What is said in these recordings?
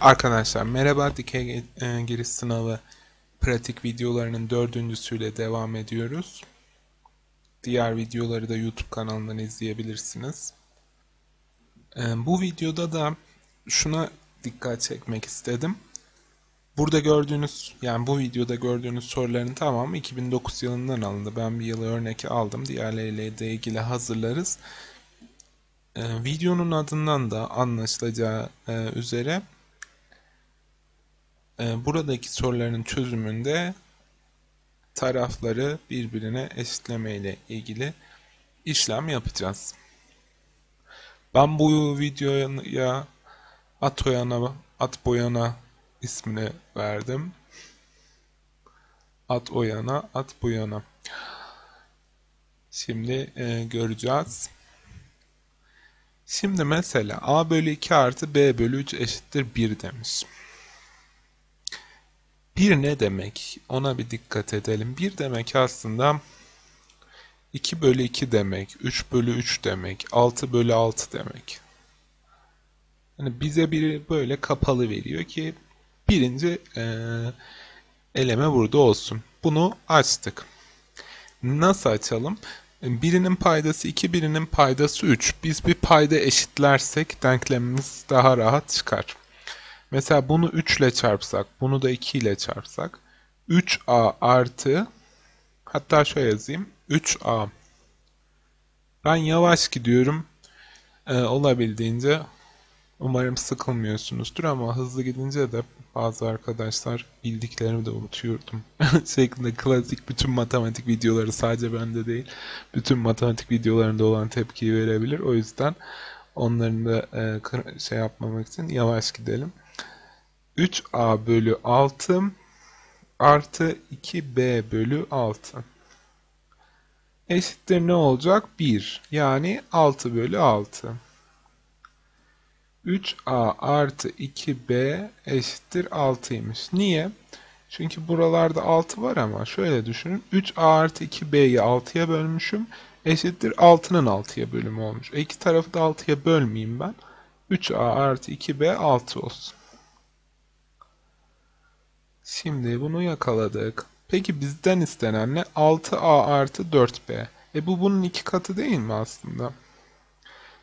Arkadaşlar merhaba dikey e, giriş sınavı pratik videolarının dördüncüsüyle devam ediyoruz. Diğer videoları da YouTube kanalından izleyebilirsiniz. E, bu videoda da şuna dikkat çekmek istedim. Burada gördüğünüz yani bu videoda gördüğünüz soruların tamamı 2009 yılından alındı. Ben bir yıl örnek aldım. Diğerleriyle de ilgili hazırlarız. E, videonun adından da anlaşılacağı üzere buradaki soruların çözümünde tarafları birbirine eşitleme ile ilgili işlem yapacağız. Ben bu videoya at oyana, at boyana ismini verdim. At oyana, at boyana. Şimdi e, göreceğiz. Şimdi mesela a bölü 2 artı b bölü 3 eşittir 1 demiş. Bir ne demek? Ona bir dikkat edelim. Bir demek aslında 2 bölü 2 demek, 3 bölü 3 demek, 6 bölü 6 demek. Yani bize biri böyle kapalı veriyor ki birinci e, eleme burada olsun. Bunu açtık. Nasıl açalım? Birinin paydası 2, birinin paydası 3. Biz bir payda eşitlersek denklemimiz daha rahat çıkar. Mesela bunu 3 ile çarpsak, bunu da 2 ile çarpsak 3a artı hatta şöyle yazayım 3a ben yavaş gidiyorum. Ee, olabildiğince umarım sıkılmıyorsunuzdur ama hızlı gidince de bazı arkadaşlar bildiklerimi de unutuyordum. Şeklinde klasik bütün matematik videoları sadece bende değil bütün matematik videolarında olan tepkiyi verebilir. O yüzden onların da e, şey yapmamak için yavaş gidelim 3a bölü 6 artı 2b bölü 6 eşittir ne olacak? 1. Yani 6 bölü 6. 3a artı 2b eşittir 6'ymış. Niye? Çünkü buralarda 6 var ama şöyle düşünün. 3a artı 2b'yi 6'ya bölmüşüm. Eşittir 6'nın 6'ya bölümü olmuş. E iki tarafı da 6'ya bölmeyeyim ben. 3a artı 2b 6 olsun. Şimdi bunu yakaladık. Peki bizden istenen ne? 6a artı 4b. E bu bunun iki katı değil mi aslında?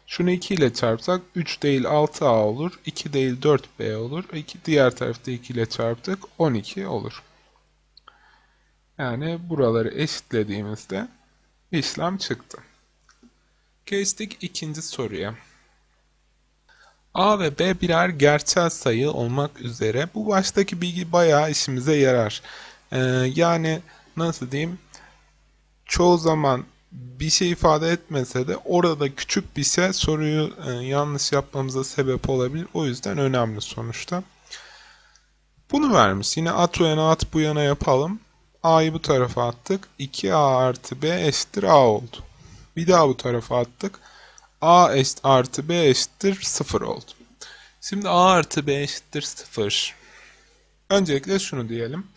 Şunu 2 ile çarpsak 3 değil 6a olur. 2 değil 4b olur. 2, diğer tarafta 2 ile çarptık 12 olur. Yani buraları eşitlediğimizde işlem çıktı. Geçtik ikinci soruya. A ve B birer gerçel sayı olmak üzere bu baştaki bilgi bayağı işimize yarar. Ee, yani nasıl diyeyim çoğu zaman bir şey ifade etmese de orada küçük bir şey soruyu e, yanlış yapmamıza sebep olabilir. O yüzden önemli sonuçta. Bunu vermiş. Yine at o yana at bu yana yapalım. A'yı bu tarafa attık. 2A artı B eşittir A oldu. Bir daha bu tarafa attık a eşit artı b eşittir 0 oldu. Şimdi a artı b eşittir 0. Öncelikle şunu diyelim.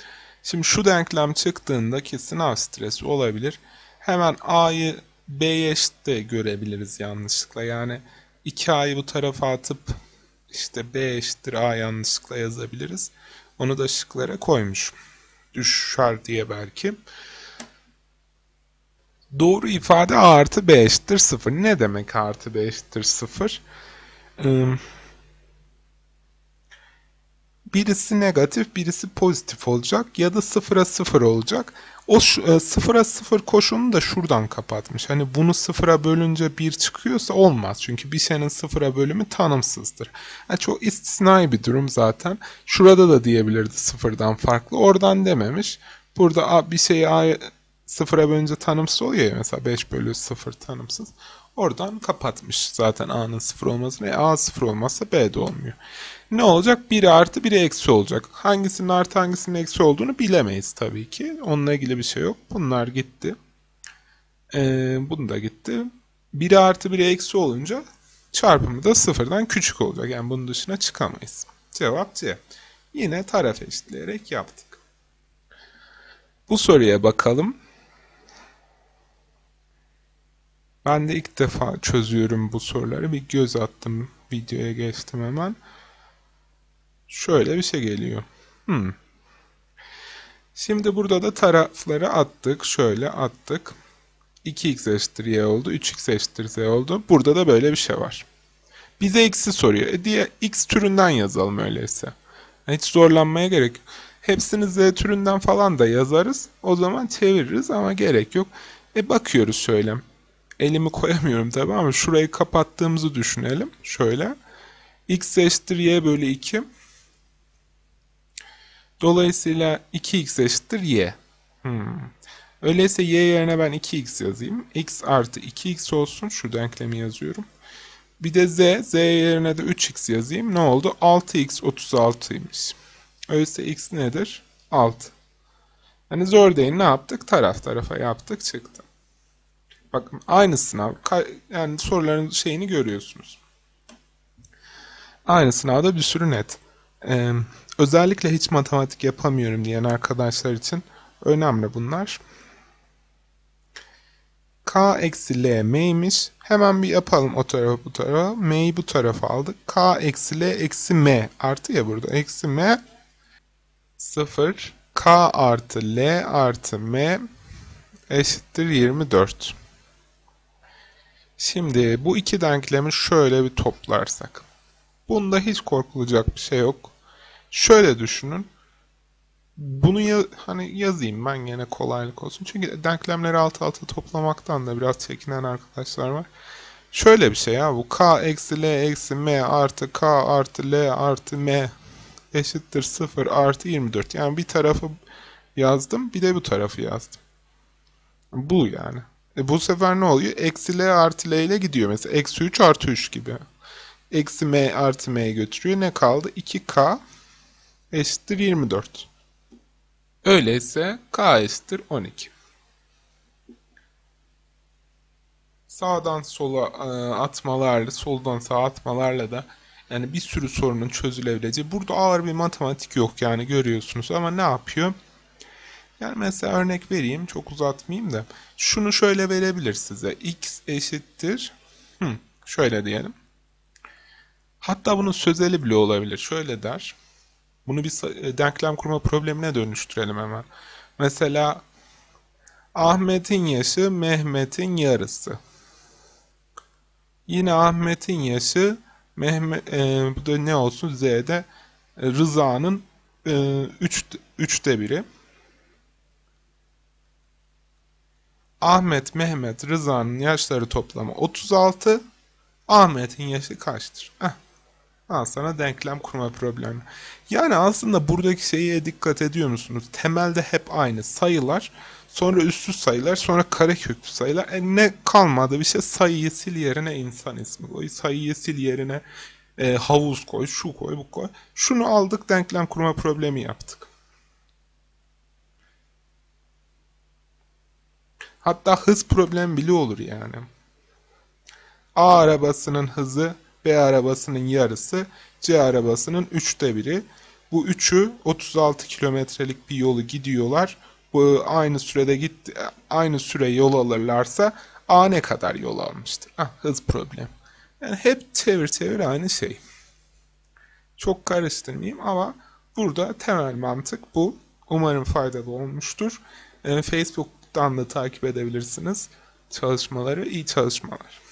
Şimdi şu denklem çıktığında ki sınav stresi olabilir. Hemen a'yı b'ye eşit de görebiliriz yanlışlıkla. Yani 2a'yı bu tarafa atıp işte b eşittir a yanlışlıkla yazabiliriz. Onu da şıklara koymuş. Düşer diye belki. Doğru ifade a artı b eşittir 0. Ne demek a artı b eşittir 0? birisi negatif, birisi pozitif olacak ya da sıfıra sıfır olacak. O e, sıfıra sıfır koşulunu da şuradan kapatmış. Hani bunu sıfıra bölünce bir çıkıyorsa olmaz. Çünkü bir şeyin sıfıra bölümü tanımsızdır. Yani çok istisnai bir durum zaten. Şurada da diyebilirdi sıfırdan farklı. Oradan dememiş. Burada bir şeyi sıfıra bölünce tanımsız oluyor ya mesela 5 bölü 0 tanımsız. Oradan kapatmış zaten A'nın sıfır olmasını. E, A sıfır olmazsa B de olmuyor. Ne olacak? 1 artı 1 eksi olacak. Hangisinin artı hangisinin eksi olduğunu bilemeyiz tabii ki. Onunla ilgili bir şey yok. Bunlar gitti. Ee, bunu da gitti. 1 artı 1 eksi olunca çarpımı da sıfırdan küçük olacak. Yani bunun dışına çıkamayız. Cevap C. Yine taraf eşitleyerek yaptık. Bu soruya bakalım. Ben de ilk defa çözüyorum bu soruları. Bir göz attım videoya geçtim hemen. Şöyle bir şey geliyor. Hmm. Şimdi burada da tarafları attık. Şöyle attık. 2x eşittir y oldu. 3x eşittir z oldu. Burada da böyle bir şey var. Bize x'i soruyor. E diye x türünden yazalım öyleyse. Hiç zorlanmaya gerek yok. Hepsini z türünden falan da yazarız. O zaman çeviririz ama gerek yok. E bakıyoruz şöyle. Elimi koyamıyorum tabi ama şurayı kapattığımızı düşünelim. Şöyle. x eşittir y bölü 2. Dolayısıyla 2x eşittir y. Hmm. Öyleyse y yerine ben 2x yazayım. x artı 2x olsun. Şu denklemi yazıyorum. Bir de z. z yerine de 3x yazayım. Ne oldu? 6x 36'ymış. Öyleyse x nedir? 6. Hani zor değil. Ne yaptık? Taraf tarafa yaptık çıktı. Bakın aynı sınav. Yani soruların şeyini görüyorsunuz. Aynı sınavda bir sürü net. Ee, özellikle hiç matematik yapamıyorum diyen arkadaşlar için önemli bunlar. K eksi L M'ymiş. Hemen bir yapalım o tarafa bu tarafa. M'yi bu tarafa aldık. K eksi L eksi M. Artı ya burada. Eksi M 0. K artı L artı M eşittir 24. Şimdi bu iki denklemi şöyle bir toplarsak. Bunda hiç korkulacak bir şey yok. Şöyle düşünün. Bunu ya, hani yazayım ben yine kolaylık olsun. Çünkü denklemleri alt alta toplamaktan da biraz çekinen arkadaşlar var. Şöyle bir şey ya bu k eksi l eksi m artı k artı l artı m eşittir 0 artı 24. Yani bir tarafı yazdım bir de bu tarafı yazdım. Bu yani. E bu sefer ne oluyor? Eksi l artı l ile gidiyor. Mesela eksi 3 artı 3 gibi. Eksi m artı m'ye götürüyor. Ne kaldı? 2k eşittir 24. Öyleyse k eşittir 12. Sağdan sola e, atmalarla, soldan sağa atmalarla da yani bir sürü sorunun çözülebileceği. Burada ağır bir matematik yok yani görüyorsunuz ama ne yapıyor? Yani mesela örnek vereyim çok uzatmayayım da. Şunu şöyle verebilir size. x eşittir. Hı, şöyle diyelim. Hatta bunun sözeli bile olabilir. Şöyle der. Bunu bir e, denklem kurma problemine dönüştürelim hemen. Mesela Ahmet'in yaşı Mehmet'in yarısı. Yine Ahmet'in yaşı Mehmet e, bu da ne olsun Z'de e, Rıza'nın e, üç, üçte biri. Ahmet, Mehmet, Rıza'nın yaşları toplamı 36. Ahmet'in yaşı kaçtır? Eh, Al sana denklem kurma problemi. Yani aslında buradaki şeye dikkat ediyor musunuz? Temelde hep aynı sayılar, sonra üstsüz sayılar, sonra kareköklü sayılar. E ne kalmadı bir şey sayıyı sil yerine insan ismi koy, sayıyı sil yerine e, havuz koy, şu koy, bu koy. Şunu aldık denklem kurma problemi yaptık. Hatta hız problemi bile olur yani. A arabasının hızı B arabasının yarısı, C arabasının üçte biri. Bu üçü 36 kilometrelik bir yolu gidiyorlar. Bu aynı sürede gitti, aynı süre yol alırlarsa A ne kadar yol almıştır? Ah, hız problem. Yani hep çevir çevir aynı şey. Çok karıştırmayayım ama burada temel mantık bu. Umarım faydalı olmuştur. Ee, Da takip edebilirsiniz çalışmaları. İyi çalışmalar.